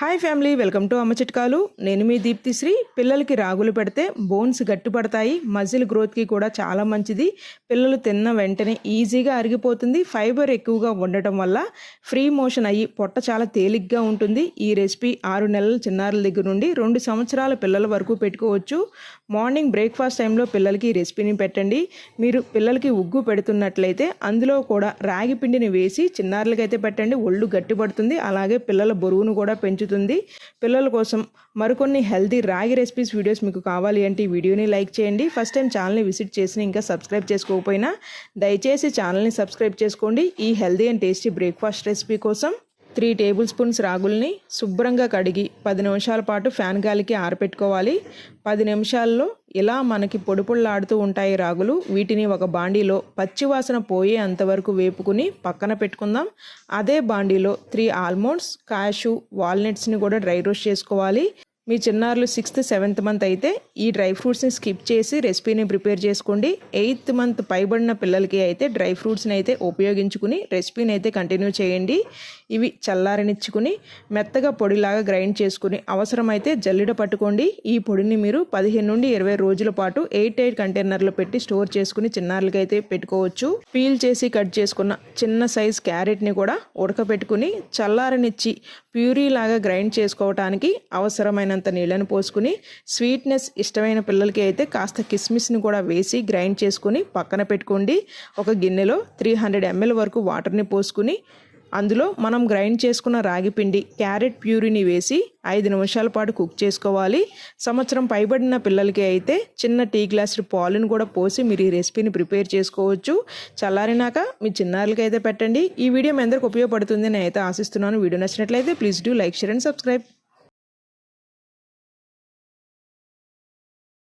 Hi family welcome to అమ్మ చిట్కాలు. నేను మీ దీప్తిశ్రీ పిల్లలకి రాగులు పెడితే బోన్స్ గట్టిపడతాయి. మజిల్ గ్రోత్కి కూడా చాలా మంచిది. పిల్లలు తిన్న వెంటనే ఈజీగా అరిగిపోతుంది. ఫైబర్ ఎక్కువగా ఉండటం వల్ల ఫ్రీ మోషన్ అయ్యి పొట్ట చాలా తేలిగ్గా ఉంటుంది. ఈ రెసిపీ ఆరు నెలల చిన్నారుల దగ్గర నుండి రెండు సంవత్సరాల పిల్లల వరకు పెట్టుకోవచ్చు. మార్నింగ్ బ్రేక్ఫాస్ట్ టైంలో పిల్లలకి ఈ రెసిపీని పెట్టండి. మీరు పిల్లలకి ఉగ్గు పెడుతున్నట్లయితే అందులో కూడా రాగి పిండిని వేసి చిన్నారులకైతే పెట్టండి. ఒళ్ళు గట్టిపడుతుంది. అలాగే పిల్లల బరువును కూడా పెంచుతుంది పిల్లల కోసం మరికొన్ని హెల్తీ రాగి రెసిపీస్ వీడియోస్ మీకు కావాలి అంటే ఈ వీడియోని లైక్ చేయండి. ఫస్ట్ టైం ఛానల్ని విజిట్ చేసి ఇంకా సబ్స్క్రైబ్ చేసుకోకపోయినా దయచేసి ఛానల్ని సబ్స్క్రైబ్ చేసుకోండి. ఈ healthy and tasty breakfast recipe కోసం త్రీ టేబుల్ స్పూన్స్ రాగుల్ని శుభ్రంగా కడిగి పది నిమిషాల పాటు ఫ్యాన్ గాలికి ఆరపెట్టుకోవాలి. పది నిమిషాల్లో ఇలా మనకి పొడి ఉంటాయి రాగులు. వీటిని ఒక బాండీలో పచ్చివాసన పోయే అంతవరకు వేపుకుని పక్కన పెట్టుకుందాం. అదే బాండీలో త్రీ ఆల్మండ్స్ కాషు వాల్నట్స్ని కూడా డ్రై రోస్ట్ చేసుకోవాలి. మీ చిన్నారులు సిక్స్త్ సెవెంత్ మంత్ అయితే ఈ డ్రై ఫ్రూట్స్ని స్కిప్ చేసి రెసిపీని ప్రిపేర్ చేసుకోండి. ఎయిత్ మంత్ పైబడిన పిల్లలకి అయితే డ్రై ఫ్రూట్స్ని అయితే ఉపయోగించుకుని రెసిపీని అయితే కంటిన్యూ చేయండి. ఇవి చల్లారనిచ్చుకుని మెత్తగా పొడిలాగా గ్రైండ్ చేసుకుని అవసరమైతే జల్లిడ పట్టుకోండి. ఈ పొడిని మీరు పదిహేను నుండి ఇరవై రోజుల పాటు ఎయిట్ ఎయిట్ కంటైనర్లో పెట్టి స్టోర్ చేసుకుని చిన్నారులకి అయితే పెట్టుకోవచ్చు. పీల్ చేసి కట్ చేసుకున్న చిన్న సైజ్ క్యారెట్ని కూడా ఉడకబెట్టుకుని చల్లారనిచ్చి ప్యూరీ లాగా గ్రైండ్ చేసుకోవటానికి అవసరమైనంత నీళ్ళని పోసుకుని స్వీట్నెస్ ఇష్టమైన పిల్లలకి అయితే కాస్త కిస్మిస్ని కూడా వేసి గ్రైండ్ చేసుకుని పక్కన పెట్టుకోండి. ఒక గిన్నెలో త్రీ హండ్రెడ్ ఎంఎల్ వరకు వాటర్ని పోసుకుని అందులో మనం గ్రైండ్ చేసుకున్న రాగి పిండి క్యారెట్ ప్యూరిని వేసి ఐదు నిమిషాల పాటు కుక్ చేసుకోవాలి. సంవత్సరం పైబడిన పిల్లలకి అయితే చిన్న టీ గ్లాస్ పాలును కూడా పోసి మీరు ఈ రెసిపీని ప్రిపేర్ చేసుకోవచ్చు. చల్లారినాక మీ చిన్నారులకి అయితే పెట్టండి. ఈ వీడియో మీ అందరికి ఉపయోగపడుతుంది నేను అయితే ఆశిస్తున్నాను. వీడియో నచ్చినట్లయితే please do like share and subscribe.